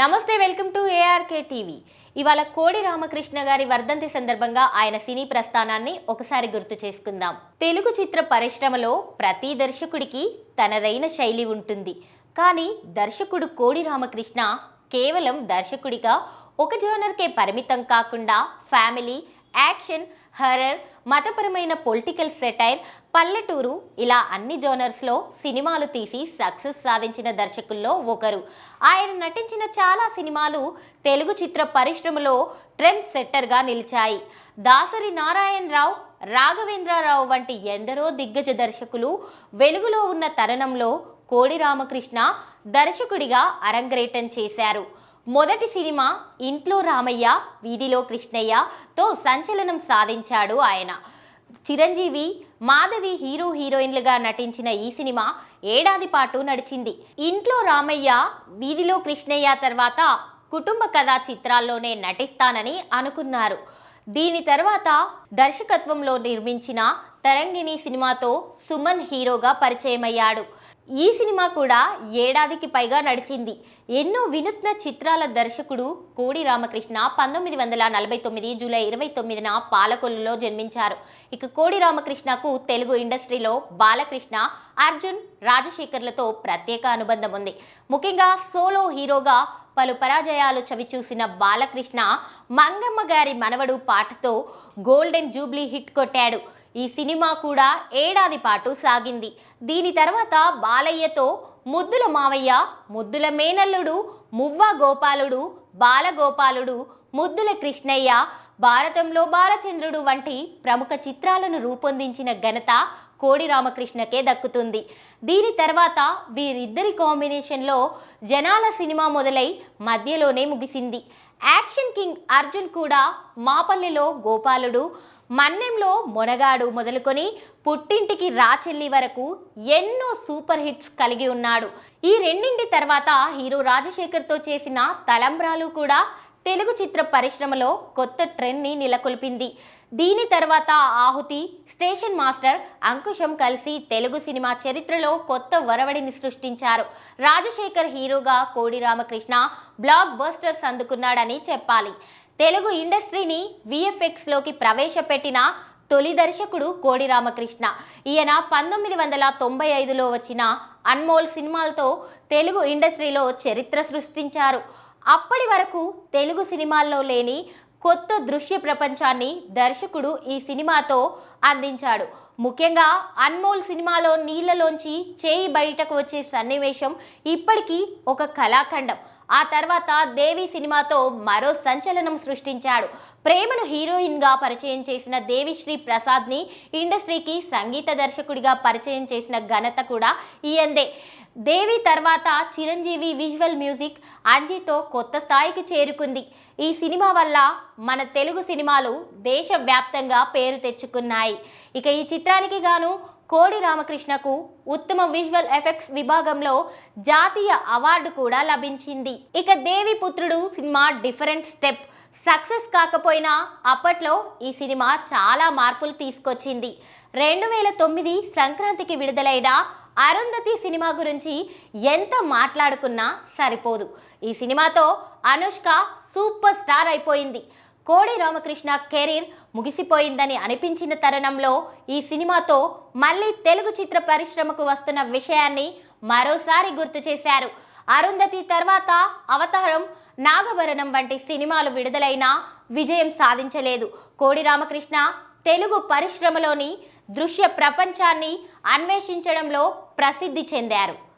నమస్తే welcome to ARK TV ఇవాళ కోడి రామకృష్ణ గారి వర్ధంతి సందర్భంగా ఆయన సినీ ప్రస్థానాన్ని ఒకసారి గుర్తు చేసుకుందాం. తెలుగు చిత్ర పరిశ్రమలో ప్రతి దర్శకుడికి తనదైన శైలి ఉంటుంది. కానీ దర్శకుడు కోడి రామకృష్ణ కేవలం దర్శకుడిగా ఒక జోనర్కే పరిమితం కాకుండా ఫ్యామిలీ యాక్షన్ హర్రర్ మతపరమైన పొలిటికల్ సెటైర్ పల్లెటూరు ఇలా అన్ని జోనర్స్లో సినిమాలు తీసి సక్సెస్ సాధించిన దర్శకుల్లో ఒకరు. ఆయన నటించిన చాలా సినిమాలు తెలుగు చిత్ర పరిశ్రమలో ట్రెండ్ సెట్టర్గా నిలిచాయి. దాసరి నారాయణరావు రాఘవేంద్రరావు వంటి ఎందరో దిగ్గజ దర్శకులు వెలుగులో ఉన్న తరుణంలో కోడి రామకృష్ణ దర్శకుడిగా అరంగేటం చేశారు. మొదటి సినిమా ఇంట్లో రామయ్య వీధిలో కృష్ణయ్యతో సంచలనం సాధించాడు ఆయన. చిరంజీవి మాధవి హీరో హీరోయిన్లుగా నటించిన ఈ సినిమా ఏడాది పాటు నడిచింది. ఇంట్లో రామయ్య వీధిలో కృష్ణయ్య తర్వాత కుటుంబ కథా చిత్రాల్లోనే నటిస్తానని అనుకున్నారు. దీని తర్వాత దర్శకత్వంలో నిర్మించిన తరంగిణి సినిమాతో సుమన్ హీరోగా పరిచయమయ్యాడు. ఈ సినిమా కూడా ఏడాదికి పైగా నడిచింది. ఎన్నో వినూత్న చిత్రాల దర్శకుడు కోడి రామకృష్ణ పంతొమ్మిది వందల నలభై తొమ్మిది జూలై ఇరవై తొమ్మిదిన పాలకొల్లులో జన్మించారు. ఇక కోడి రామకృష్ణకు తెలుగు ఇండస్ట్రీలో బాలకృష్ణ అర్జున్ రాజశేఖర్లతో ప్రత్యేక అనుబంధం ఉంది. ముఖ్యంగా సోలో హీరోగా పలు పరాజయాలు చవిచూసిన బాలకృష్ణ మంగమ్మ గారి మనవడు పాటతో గోల్డెన్ జూబ్లీ హిట్ కొట్టాడు. ఈ సినిమా కూడా ఏడాది పాటు సాగింది. దీని తర్వాత బాలయ్యతో ముద్దుల మావయ్య ముద్దుల మేనల్లుడు మువ్వ గోపాలుడు బాలగోపాలుడు ముద్దుల కృష్ణయ్య భారతంలో బాలచంద్రుడు వంటి ప్రముఖ చిత్రాలను రూపొందించిన ఘనత కోడి రామకృష్ణకే దక్కుతుంది. దీని తర్వాత వీరిద్దరి కాంబినేషన్లో జనాల సినిమా మొదలై మధ్యలోనే ముగిసింది. యాక్షన్ కింగ్ అర్జున్ కూడా మాపల్లిలో గోపాలుడు మన్నెంలో మొనగాడు మొదలుకొని పుట్టింటికి రాచెల్లి వరకు ఎన్నో సూపర్ హిట్స్ కలిగి ఉన్నాడు. ఈ రెండింటి తర్వాత హీరో రాజశేఖర్తో చేసిన తలంబ్రాలు కూడా తెలుగు చిత్ర పరిశ్రమలో కొత్త ట్రెండ్ని నెలకొల్పింది. దీని తర్వాత ఆహుతి స్టేషన్ మాస్టర్ అంకుశం కలిసి తెలుగు సినిమా చరిత్రలో కొత్త వరవడిని సృష్టించారు. రాజశేఖర్ హీరోగా కోడి రామకృష్ణ బ్లాక్ బస్టర్స్ అందుకున్నాడని చెప్పాలి. తెలుగు ఇండస్ట్రీని విఎఫ్ఎక్స్లోకి ప్రవేశపెట్టిన తొలి దర్శకుడు కోడి రామకృష్ణ. ఈయన పంతొమ్మిది వందల తొంభై ఐదులో వచ్చిన అన్మోల్ సినిమాలతో తెలుగు ఇండస్ట్రీలో చరిత్ర సృష్టించారు. అప్పటి వరకు తెలుగు సినిమాల్లో లేని కొత్త దృశ్య ప్రపంచాన్ని దర్శకుడు ఈ సినిమాతో అందించాడు. ముఖ్యంగా అన్మోల్ సినిమాలో నీళ్ళలోంచి చేయి బయటకు వచ్చే సన్నివేశం ఇప్పటికీ ఒక కళాఖండం. ఆ తర్వాత దేవి సినిమాతో మరో సంచలనం సృష్టించాడు. ప్రేమను హీరోయిన్గా పరిచయం చేసిన దేవిశ్రీ ప్రసాద్ని ఇండస్ట్రీకి సంగీత దర్శకుడిగా పరిచయం చేసిన ఘనత కూడా ఈయందే. దేవి తర్వాత చిరంజీవి విజువల్ మ్యూజిక్ అంజీతో కొత్త స్థాయికి చేరుకుంది. ఈ సినిమా వల్ల మన తెలుగు సినిమాలు దేశవ్యాప్తంగా పేరు తెచ్చుకున్నాయి. ఇక ఈ చిత్రానికి గాను కోడి రామకృష్ణకు ఉత్తమ విజువల్ ఎఫెక్ట్స్ విభాగంలో జాతీయ అవార్డు కూడా లభించింది. ఇక దేవి పుత్రుడు సినిమా డిఫరెంట్ స్టెప్. సక్సెస్ కాకపోయినా అప్పట్లో ఈ సినిమా చాలా మార్పులు తీసుకొచ్చింది. రెండు వేల తొమ్మిది సంక్రాంతికి విడుదలైన అరుంధతి సినిమా గురించి ఎంత మాట్లాడుకున్నా సరిపోదు. ఈ సినిమాతో అనుష్క సూపర్ స్టార్ అయిపోయింది. కోడి రామకృష్ణ కెరీర్ ముగిసిపోయిందని అనిపించిన తరుణంలో ఈ సినిమాతో మళ్ళీ తెలుగు చిత్ర పరిశ్రమకు వస్తున్న విషయాన్ని మరోసారి గుర్తు చేశారు. అరుంధతి తర్వాత అవతారం నాగభరణం వంటి సినిమాలు విడుదలైనా విజయం సాధించలేదు. కోడి రామకృష్ణ తెలుగు పరిశ్రమలోని దృశ్య ప్రపంచాన్ని అన్వేషించడంలో ప్రసిద్ధి చెందారు.